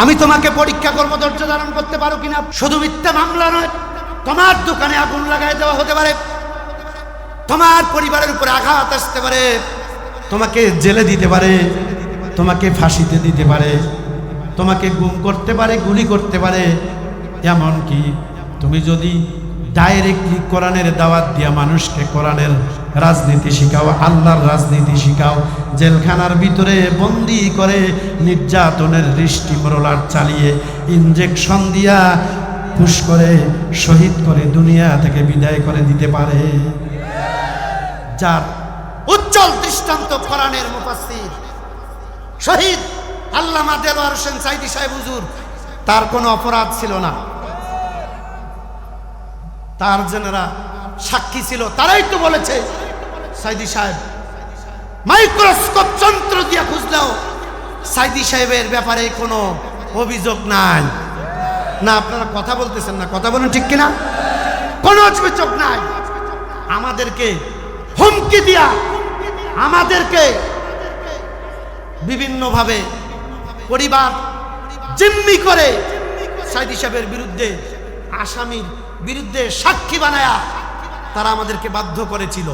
আমি তোমাকে পরীক্ষা করব, ধৈর্য ধারণ করতে পারো কিনা? শুধু মিথ্যা মামলা নয়, তোমার দোকানে আগুন লাগাই দেওয়া হতে পারে। তোমার পরিবারের উপরে আঘাত আসতে পারে। তোমাকে জেলে দিতে পারে, তোমাকে ফাঁসিতে দিতে পারে, তোমাকে গুম করতে পারে, গুলি করতে পারে। এমনকি তুমি যদি ডাইরেক্টলি কোরআনের দাওয়াত দিয়া মানুষকে কোরআনের রাজনীতি শিখাও, আল্লাহর রাজনীতি শিখাও। জেলখানার ভিতরে বন্দি করে নির্যাতনের দৃষ্টি মরলার চালিয়ে ইঞ্জেকশন দিয়া পুশ করে, শহীদ করে, দুনিয়া থেকে বিদায় করে দিতে পারে। যার উজ্জ্বল দৃষ্টান্ত কোরআনের মুফাসসির, শহীদ আল্লামা দেলোয়ার হোসেন সাইদি সাহেব হুজুর, তার কোনো অপরাধ ছিল না। তার জনেরা সাক্ষী ছিল, তারাই তো বলেছে, সাইদি সাহেব, মাইক্রোস্কোপ যন্ত্র দিয়ে খুঁজলেও সাইদি সাহেবের ব্যাপারে কোনো অভিযোগ নাই। না, আপনারা কথা বলতেছেন না, কথা বলেন ঠিক কিনা? কোনো অভিযোগ নাই। আমাদেরকে হুমকি দিয়া, আমাদেরকে বিভিন্নভাবে পরিবার জিম্মি করে সাইদি সাহেবের বিরুদ্ধে, আসামির বিরুদ্ধে সাক্ষী বানায়া তারা আমাদেরকে বাধ্য করেছিল।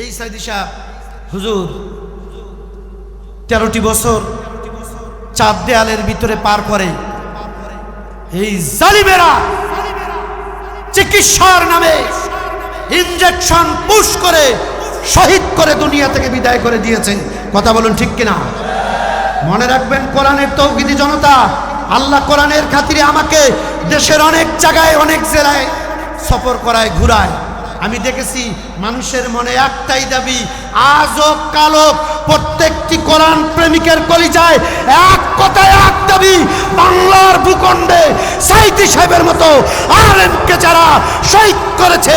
এই সাইদি সাহেব, হুজুর, তেরোটি বছর চার দেয়ালের ভিতরে পার করে। এই জালিমেরা চিকিৎসার নামে ইনজেকশন পুশ করে শহীদ করে দুনিয়া থেকে বিদায় করে দিয়েছেন কথা বলুন ঠিক কিনা? মনে রাখবেন, কোরআনের তৌকিদি জনতা, আল্লাহ কোরআনের খাতিরে আমাকে দেশের অনেক জায়গায়, অনেক জেলায় সফর করায়, ঘুরায়। আমি দেখেছি মানুষের মনে একটাই দাবি আজও কালো প্রত্যেকটি কোরআন প্রেমিকের কলিজায় এক কথায় এক দাবি, বাংলার ভূখণ্ডে সাইদি সাহেবের মতো আলেমকে যারা শহীদ করেছে,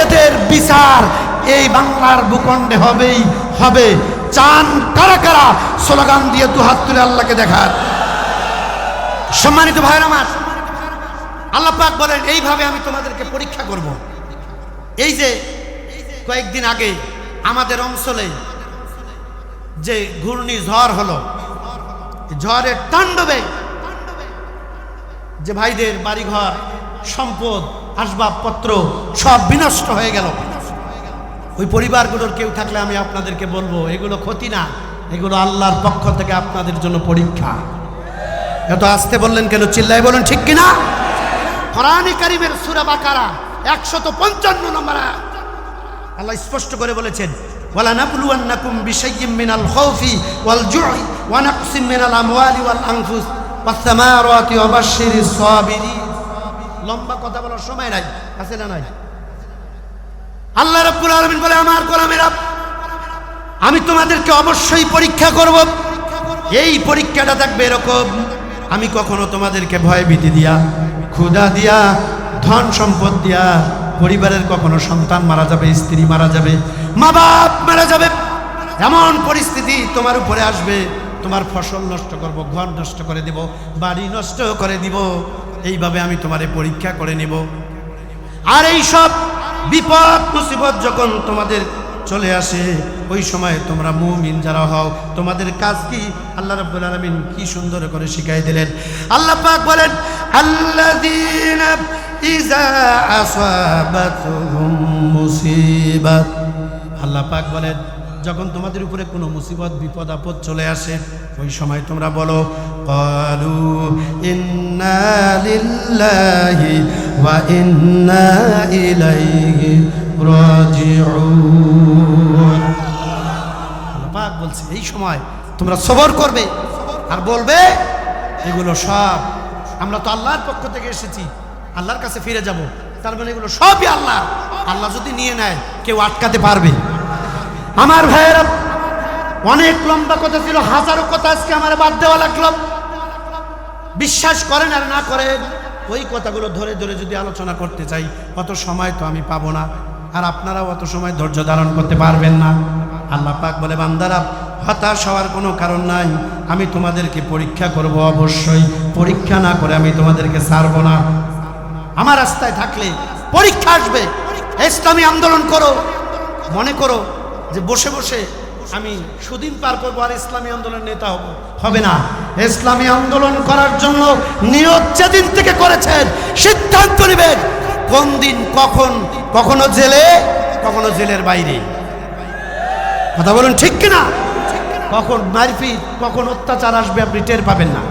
এদের বিচার এই বাংলার ভূখণ্ডে হবেই, হবে। চান কারা কারা? স্লোগান দিয়ে দু হাত তুলে আল্লাহকে দেখার সম্মানিত ভাইয়ের আল্লাহ পাক বলেন, এইভাবে আমি তোমাদেরকে পরীক্ষা করব। এই যে কয়েকদিন আগে আমাদের অঞ্চলে যে ঘূর্ণি ঝড় হলো ঝড়ের তাণ্ডবে যে ভাইদের বাড়িঘর, সম্পদ, আসবাবপত্র সব বিনষ্ট হয়ে গেল। ওই পরিবারগুলোর কেউ থাকলে আমি আপনাদেরকে বলব, এগুলো ক্ষতি না, এগুলো আল্লাহর পক্ষ থেকে আপনাদের জন্য পরীক্ষা। এত আসতে বললেন কেন? চিল্লাই বলুন, ঠিক কিনা? কোরআনে কারিমের সুরা বাকারা একশত পঞ্চান্ন নম্বর আল্লাহ স্পষ্ট করে বলেছেন খাউফি ওয়াল জু'i ওয়া নাকসিম মিনাল আমওয়ালি ওয়াল ওয়াস সামারাতি ওয়া সাবিরিন। লম্বা কথা বলার সময় নাই, আছে না নাই? আল্লাহ রাব্বুল আলামিন বলে, আমার গোলামেরা আমি তোমাদেরকে অবশ্যই পরীক্ষা করব। এই পরীক্ষাটা থাকবে এরকম, আমি কখনো তোমাদেরকে ভয় ভীতি দিয়া ক্ষুধা দিয়া, ধন সম্পদ দিয়া পরিবারের কখনো সন্তান মারা যাবে, স্ত্রী মারা যাবে, মা বাপ মারা যাবে। এমন পরিস্থিতি তোমার উপরে আসবে, তোমার ফসল নষ্ট করব, ঘর নষ্ট করে দিব, বাড়ি নষ্ট করে দিব, এইভাবে আমি তোমারে পরীক্ষা করে নিব। আর এই সব বিপদ, মুসিবত যখন তোমাদের চলে আসে, ওই সময় তোমরা মুমিন যারা হও, তোমাদের কাজ কি? আল্লাহ রাব্বুল আলামিন কি সুন্দর করে শিখাই দিলেন। আল্লাহ পাক বলেন আল্লাযীনা ইযা আসাবাতুহুম মুসিবাত আল্লাহ পাক বলেন, যখন তোমাদের উপরে কোনো মুসিবত, বিপদ, আপদ চলে আসে, ওই সময় তোমরা বলো, কালু ইন্না লিল্লাহি ওয়া ইন্না ইলাইহি রাজিউন. পাক বলছে, এই সময় তোমরা সবর করবে আর বলবে, এগুলো সব আমরা তো আল্লাহর পক্ষ থেকে এসেছি, আল্লাহর কাছে ফিরে যাব। তার মানে এগুলো সবই আল্লাহ। আল্লাহ যদি নিয়ে নেয়, কেউ আটকাতে পারবে। আমার ভাইয়েরা, অনেক লম্বা কথা ছিল, হাজারো কথা আজকে আমার বাদ দেওয়া লাগল। বিশ্বাস করেন আর না করেন, ওই কথাগুলো ধরে ধরে যদি আলোচনা করতে চাই, অত সময় তো আমি পাবো না। আর আপনারাও অত সময় ধৈর্য ধারণ করতে পারবেন না। আল্লাহ পাক বলে, বান্দারা হতাশ হওয়ার কোনো কারণ নাই। আমি তোমাদেরকে পরীক্ষা করব অবশ্যই। পরীক্ষা না করে আমি তোমাদেরকে ছাড়বো না। আমার রাস্তায় থাকলে পরীক্ষা আসবে। ইসলামী আন্দোলন করো। মনে করো যে বসে বসে আমি সুদিন পার করব আর ইসলামী আন্দোলনের নেতা হব। হবে না। ইসলামী আন্দোলন করার জন্য নিয়ত যেদিন থেকে করেছেন, সিদ্ধান্ত নেবেন কোন দিন, কখন, কখনো জেলে, কখনো জেলের বাইরে। কথা বলুন ঠিক কিনা? কখন মারপিট কখন অত্যাচার আসবে আপনি টের পাবেন না।